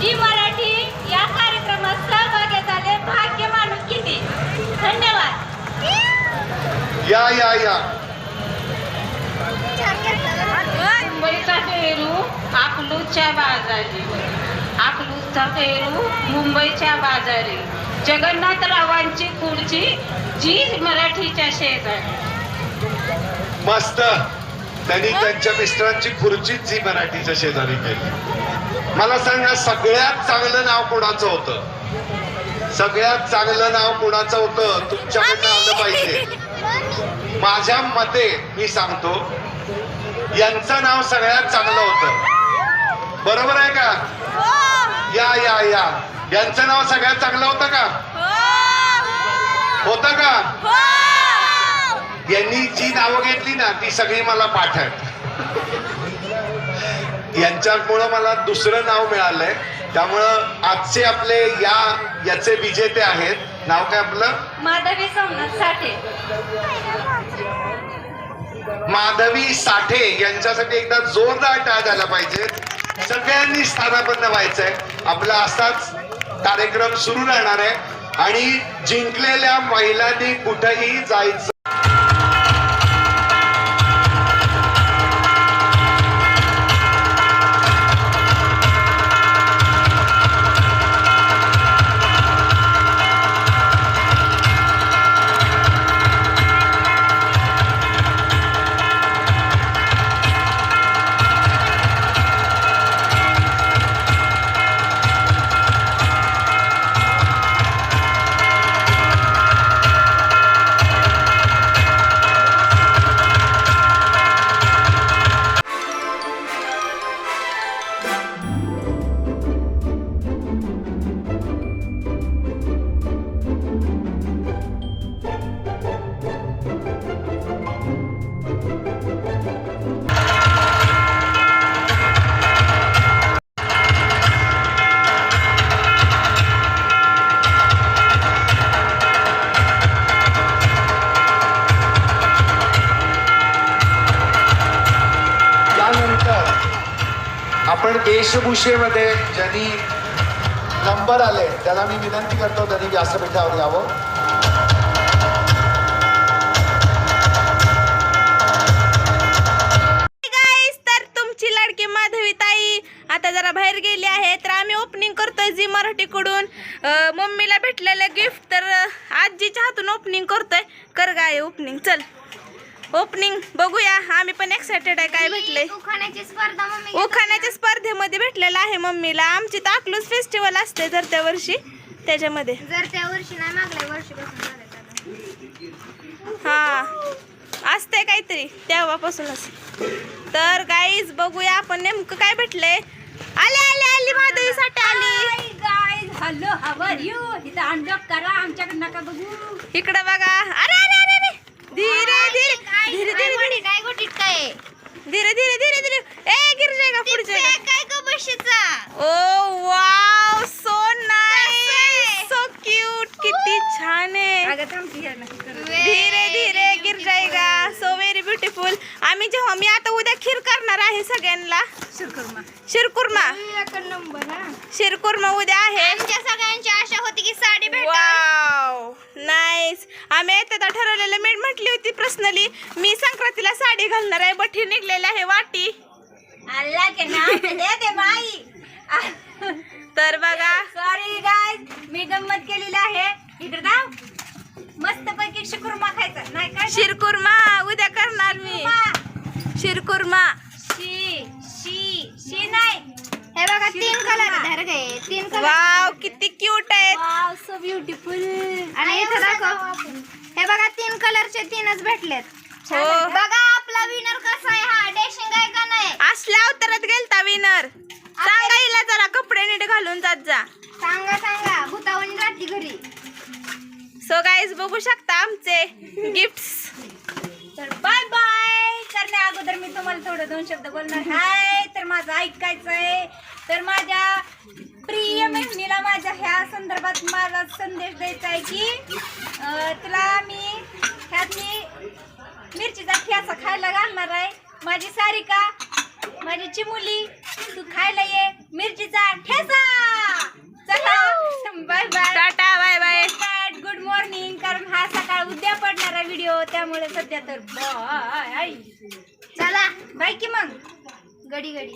जी मराठी या कार्यक्रमात सहभागी झाले भाग्य माणूस किती? धन्यवाद. या या या. मुंबईचा पेरू अकलूजच्या बाजारी. अकलूजचा पेरू मुंबईच्या बाजारी. जगन्नाथरावांची खुर्ची जी मराठीच्या शेजारी. मस्त. त्यांनी त्यांच्या मिस्टरांची खुर्चीच जी मराठीच्या शेजारी केली. मला सांगा सगळ्यात चांगलं नाव कोणाचं होतं? सगळ्यात चांगलं नाव कोणाचं होतं? तुमच्याकडनं आलं पाहिजे. माझ्या मते मी सांगतो यांचं नाव सगळ्यात चांगलं होतं. बरोबर आहे का? या या या. यांचं नाव सगळ्यात चांगलं होतं का? होतं का? यांनी जी नावं घेतली ना ती सगळी मला पाठ आहेत यांच्यामुळं मला दुसरं नाव मिळालंय. त्यामुळं आजचे आपले या याचे विजेते आहेत. नाव काय आपलं? माधवी सोमनाथ साठे. माधवी साठे यांच्यासाठी एकदा जोरदार टाळ झाला पाहिजे. सगळ्यांनी स्थानापन्न व्हायचंय. आपला असाच कार्यक्रम सुरू राहणार आहे. आणि जिंकलेल्या महिलांनी कुठेही जायचं आपण वेशभूषेमध्ये ज्यांनी नंबर आले त्याला मी विनंती करतो त्यांनी व्यासपीठावर यावं. तर तुमची लाडकी माधवी ताई आता जरा बाहेर गेली आहे तर आम्ही ओपनिंग करतोय जी मराठीकडून. मम्मीला भेटलेलं गिफ्ट तर आजीच्या हातून ओपनिंग करतोय. कर गाय ओपनिंग चल. ओपनिंग बघूया. आम्ही पण एक्सायटेड आहे. काय भेटलंय? उखाण्याची स्पर्धा मम्मी उखाण्याच्या स्पर्धेमध्ये भेटलेलं आहे मम्मीला. आमची तर अकलूज फेस्टिवल असते जर त्या वर्षी. त्याच्यामध्ये. जर त्या वर्षी नाही मागल्या वर्षीपासून. हा. असते काहीतरी. तेव्हापासूनच. तर गाईज बघूया आपण नेमकं काय भेटलंय. आले आले आली माधवीसाठी आली guys hello how are you इथं अनलॉक करा. आमच्याकडे नका बघू. इकडं बघा. अरे अरे धीरे धीरे धीरे धीरे धीरे. काय गोटीत काय धीरे धीरे धीरे धीरे. ए गिर जाएगा पुढचे काय ग बशीचा? ओ wow so nice so cute किती छान आहे. धीरे धीरे गिर जाएगा सो व्हेरी ब्युटिफुल आम्ही जेव्हा मी आता उद्या खीर करणार आहे सगळ्यांना. शिरकुर्मा नंबर हा. शिरकुर्मा उद्या आहे. आमच्या सगळ्यांची आशा आम्ही येते ठरवलेलं मी म्हटली होती पर्सनली मी संक्रांतीला साडी घालणार आहे बठी निघलेली आहे वाटी. अल्लाह के नाम पे दे दे बाई. तर बघा. सॉरी गाईज मी गंमत केलेली आहे. इकडे जाऊ. मस्त पैकी शिकुर्मा खायचा. नाही काय शिरकुर्मा उद्या करणार मी. शिरकुर्मा शी शी शी नाही. हे बघा तीन कलर धर गए तीन कलर वाव किती क्यूट आहेत वाव सो ब्युटिफुल आणि इथं दाखव. हे बघा तीन कलरचे तीनच भेटलेत. हो. बघा आपला विनर कसा आहे? हा डेशिंग आहे का नाही? असल्या अवतारात गेलता विनर सांगा हिला जरा कपडे नीट घालून जात जा. सांगा सांगा. भूतावणी राहते घरी. सो गाईज बघू शकता आमचे गिफ्ट्स तर बाय बाय करण्या अगोदर मी तुम्हाला थोडं दोन शब्द बोलणार. आहे तर माझं ऐकायचं आहे तर माझ्या प्रिय बहिणीला माझ्या ह्या संदर्भात मला संदेश द्यायचा आहे की तुला मी ह्यात मी मिरचीचा ठियासा खायला घालणार आहे. माझी सारिका माझी चिमुली तू खायला ये मिरचीचा ठेसा चला bye bye tata bye bye good morning कारण हा सकाळ उद्या पडणारा व्हिडिओ त्यामुळे सध्या तर बाय चला बाय की मग? गडी गडी.